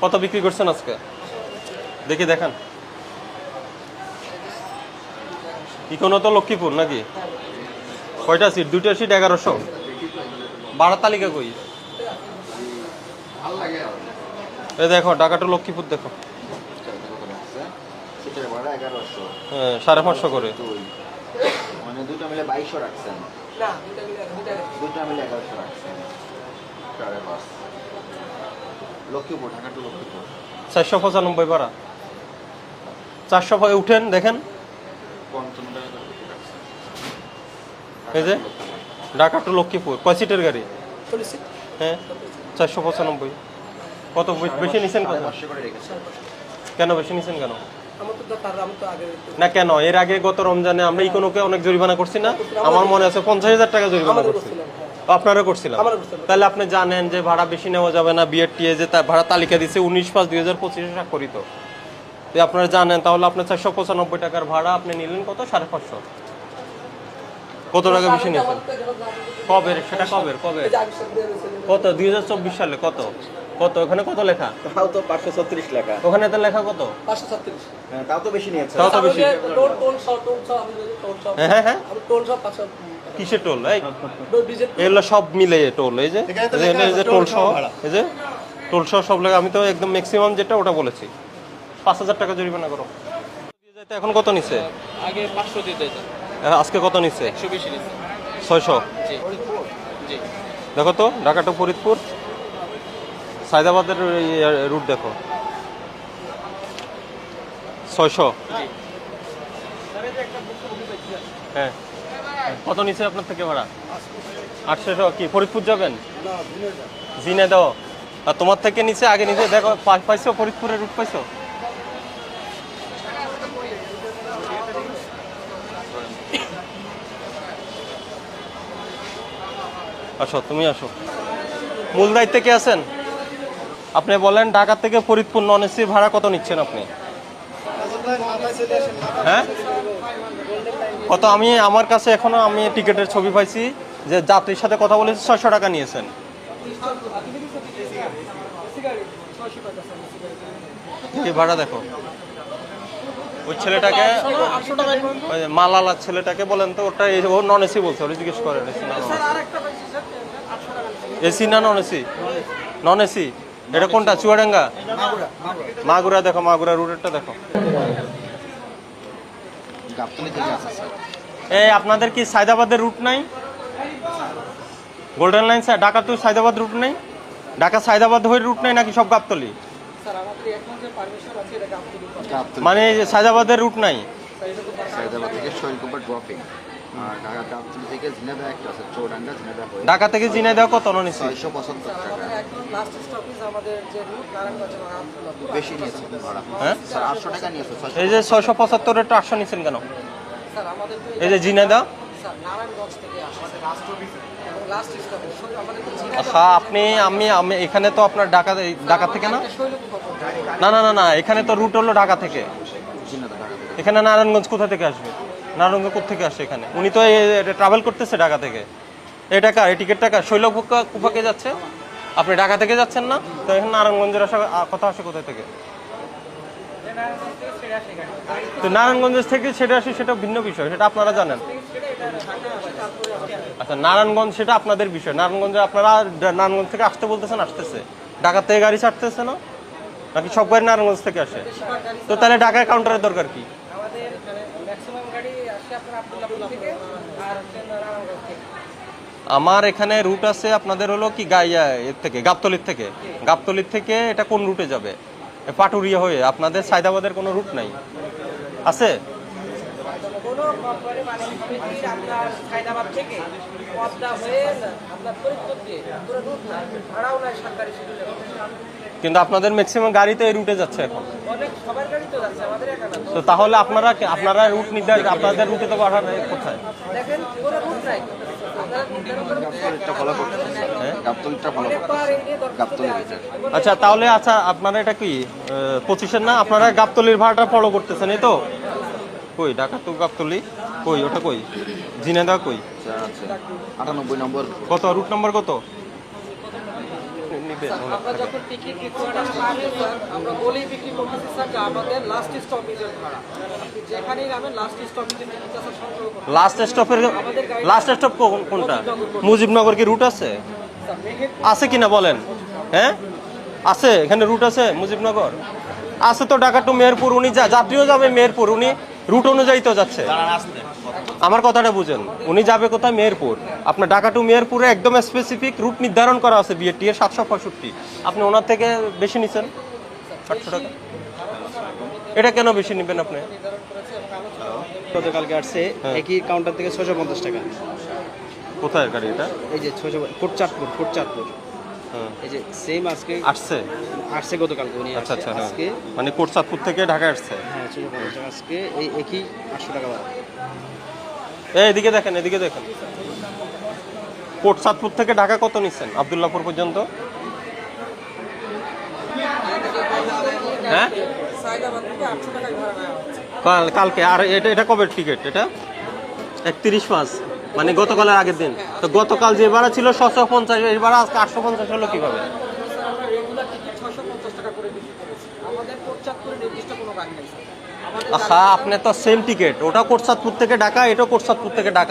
কত বিক্রি করছেন আজকে? দেখি, দেখান। ইকোনো তো লক্ষ্মীপুর নাকি? কয়টা সিট দুইটা সিট এগারোশো? ভাড়া তালিকা কই? এই দেখো, ঢাকা লক্ষ্মীপুর দেখো। হ্যাঁ সাড়ে পাঁচশো করে। বাইশশো রাখছেন। লক্ষ্মীপুর ঢাকা টু লক্ষ্মীপুর। চারশো পঁচানব্বই ভাড়া চারশো উঠেন দেখেন। এই যে ঢাকা টু লক্ষ্মীপুর কয় সিটের গাড়ি? হ্যাঁ চারশো পঁচানব্বই। কত বেশি নিছেন কত? সাড়ে পাঁচশো করে রেখেছেন কেন বেশি নিছেন কেন? না কেন? এর আগে গত রমজানে আমরা ইকোনোকে অনেক জরিমানা করছি না? আমার মনে আছে পঞ্চাশ হাজার টাকা জরিমানা করছি। আপনারা করছিলাম। তাহলে আপনি জানেন যে ভাড়া বেশি নেওয়া যাবে না বিয়ের টিয়ে যে তার ভাড়া তালিকা দিচ্ছে উনিশ পাঁচ দুই হাজার পঁচিশে স্বাক্ষরিত। আপনারা জানেন তাহলে আপনার চারশো পঁচানব্বই টাকার ভাড়া আপনি নিলেন কত? সাড়ে পাঁচশো। কত টাকা বেশি নিয়েছেন? কবে সেটা কবে? কবে? কত? দুই হাজার চব্বিশ সালে কত? কত? ওখানে কত লেখা? পাঁচশো ছত্রিশ টাকা ওখানে তো লেখা কত? পাঁচশো ছত্রিশ। তাও তো বেশি নিয়েছে। তাও তো বেশি। টোল টোল সব টোল সব আমি টোল সব হ্যাঁ হ্যাঁ হ্যাঁ। টোল সব পাঁচশো কিসের টোল এই? এগুলো সব মিলে টোল এই যে? তো এই যে- টোল সহ এই যে? টোল সহ সব লেখা আমি তো একদম ম্যাক্সিমাম যেটা ওটা বলেছি। পাঁচ হাজার টাকা জরিমানা করো। যাইতে এখন কত নিছে? আগে পাঁচশো দিতে হতো আজকে কত নিচ্ছে একশো বেশি নিচ্ছে ছয়শো? দেখো তো ঢাকা টু ফরিদপুর। সায়দাবাদের রুট দেখো। ছয়শো। হ্যাঁ। কত নিচে আপনার থেকে ভাড়া? আটশো কি, ফরিদপুর যাবেন? জিনে দাও আর তোমার থেকে নিচে আগে নিচে দেখো পাইছো ফরিদপুরের রুট পাইছো? আসো, তুমি আসো। মূল দায়িত্বে কে আছেন? আপনি বলেন, ঢাকা থেকে ফরিদপুর, নন এসি ভাড়া কত নিচ্ছেন আপনি? হ্যাঁ? কত আমি আমার কাছে এখনও আমি টিকিটের ছবি পাইছি যে যাত্রীর সাথে কথা বলেছি, ছয়শো টাকা নিয়েছেন। ভাড়া দেখো। ওই ছেলেটাকে যে ছেলেটাকে বলেন তো, ওটা ও নন এসি বলছে, ওরা জিজ্ঞেস করেন না এসি না নন এসি নন এসি এটা কোনটা? চুয়াডাঙ্গা? মাগুরা, দেখো, মাগুরা রুটেরটা দেখো। এই, আপনাদের কি সায়দাবাদের রুট নাই? Golden line sir Dhaka to Saidabad route নেই? ঢাকা সায়দাবাদ হয়ে রুট নেই নাকি সব গাবতলি? মানে সায়দাবাদের রুট নাই? সাইদাবাদ থেকে আর ঢাকা গাবতলি থেকে ঝিনাদা একটা আছে চৌডাঙ্গা ঝিনাদা হয়ে ঢাকা থেকে জিনাই দেওয়া কত নিছি ছয়শো পঁচাত্তর টাকা। এখন লাস্ট স্টপেজ আমাদের যে রুট নারায়ণগঞ্জ বেশি নিয়েছে ভাড়া। হ্যাঁ? স্যার টাকা নিয়েছে এই যে ছয়শো পঁচাত্তরের তো আটশো নিচ্ছেন কেন? স্যার আমাদের এই যে জিনাইদা স্যার নারায়ণগঞ্জ থেকে আসে লাস্ট স্টপেজ আমাদের তো ঝিনাইদহ আচ্ছা আপনি আমি আমি এখানে তো আপনার ঢাকা ঢাকা থেকে না? না না না না এখানে তো রুট হলো ঢাকা থেকে। ঝিনাদা ঢাকা থেকে। এখানে নারায়ণগঞ্জ কোথা থেকে আসবে? কোথা থেকে আসে এখানে? উনি তো ট্রাভেল করতেছে ঢাকা থেকে। এই টাকা, এই টিকিট টাকা শৈল কুফাকে যাচ্ছে? আপনি ঢাকা থেকে যাচ্ছেন না? তো এখানে নারায়ণগঞ্জের আসা কথা আসে কোথা থেকে? তো নারায়ণগঞ্জ থেকে সেটা আসে, সেটা ভিন্ন বিষয়, সেটা আপনারা জানেন। আচ্ছা নারায়ণগঞ্জ সেটা আপনাদের বিষয়। নারায়ণগঞ্জে আপনারা নারায়ণগঞ্জ থেকে আসতে বলতেছেন, আসতেছে। ঢাকা থেকে গাড়ি ছাড়তেছে না? নাকি সব গাড়ি নারায়ণগঞ্জ থেকে আসে? তো তাহলে ঢাকায় কাউন্টারের দরকার কি? আমাদের মানে ম্যাক্সিমাম গাড়ি আমার এখানে রুট আছে আপনাদের হলো কি গাইয়া এর থেকে, গাবতলির থেকে। গাবতলির থেকে এটা কোন রুটে যাবে? পাটুরিয়া হয়ে। আপনাদের সাইদাবাদের কোনো রুট নাই। আছে? কোনো মানে আপনার হায়দ্রাবাদ থেকে পদ্মা হয়ে আপনার রুট না ভাড়াও নাই সরকারি কিন্তু আপনাদের ম্যাক্সিমাম গাড়ি তো এই রুটে যাচ্ছে এখন অনেক সবার গাড়ি তো যাচ্ছে আমাদের এখানে না। তো তাহলে আপনারা আপনারা রুট নির্ধারণ আপনাদের রুটে তো পাঠান কোথায় দেখেন রুট নাই। আচ্ছা তাহলে আচ্ছা আপনারা এটা কি পঁচিশের না আপনারা গাবতলির ভাড়াটা ফলো করতেছেন, এই তো কই? ঢাকা তো গাবতলি কই ওটা কই? জিনেদা কই? আটানব্বই নম্বর। কত? রুট নাম্বার কত? নি- নিবেন ওনার আমরা যখন টিকিট দিচ্ছি কাস্টমারকে আমরা বলেই বিক্রি করতেছি স্যার যে আমাদের লাস্ট স্টপেজের ভাড়া। যেখানেই নামেন লাস্ট স্টপেজের টিকিট স্যার সংগ্রহ লাস্ট স্টপের লাস্ট স্টপ কোনটা? মুজিবনগর। কি রুট আছে? আছে কিনা বলেন? হ্যাঁ? আছে এখানে রুট আছে মুজিবনগর? আছে তো ঢাকা টু মেহেরপুর উনি যা- যাত্রীও যাবে মেহেরপুর উনি রুট অনুযায়ী তো যাচ্ছে। আমার কথাটা বুঝেন। উনি যাবে কোথায়? মেহেরপুর। আপনার ঢাকা টু মেহেরপুরে একদম স্পেসিফিক রুট নির্ধারণ করা আছে বিএটি এর সাতশো পঁয়ষট্টি। আপনি ওনার থেকে বেশি নিছেন? সাতশো টাকা। এটা কেন বেশি নেবেন আপনি? গতকালকে আসছে হ্যাঁ। একই কাউন্টার থেকে ছশো পঞ্চাশ টাকা। কোথায় গাড়ি এটা? এই যে ছশো ফুটচাঁদপুর ফুটচাঁদপুর। হ্যাঁ। এই যে সেম আজকে আসছে? আসছে গতকালকে উনি আচ্ছা আচ্ছা হ্যাঁ। আজকে মানে কোটসাদপুর থেকে ঢাকা আসছে? হ্যাঁ আজকে এই একই আটশো টাকা ভাড়া। এই এদিকে দেখেন এদিকে দেখেন। কোটসাদপুর থেকে ঢাকা কত নিচ্ছেন? আবদুল্লাপুর পর্যন্ত? হ্যাঁ? কালকে আর এটা এটা কবে টিকিট এটা? একত্রিশ পাঁচ। মানে গতকালের আগের দিন। তো গতকাল যে ভাড়া ছিল ছশো পঞ্চাশ, এই ভাড়া আজকে আটশো পঞ্চাশ হলো কীভাবে? আপনি তো সেম টিকিট ওটা কোটসাদপুর থেকে ঢাকা এটাও কোটসাদপুর থেকে ঢাকা।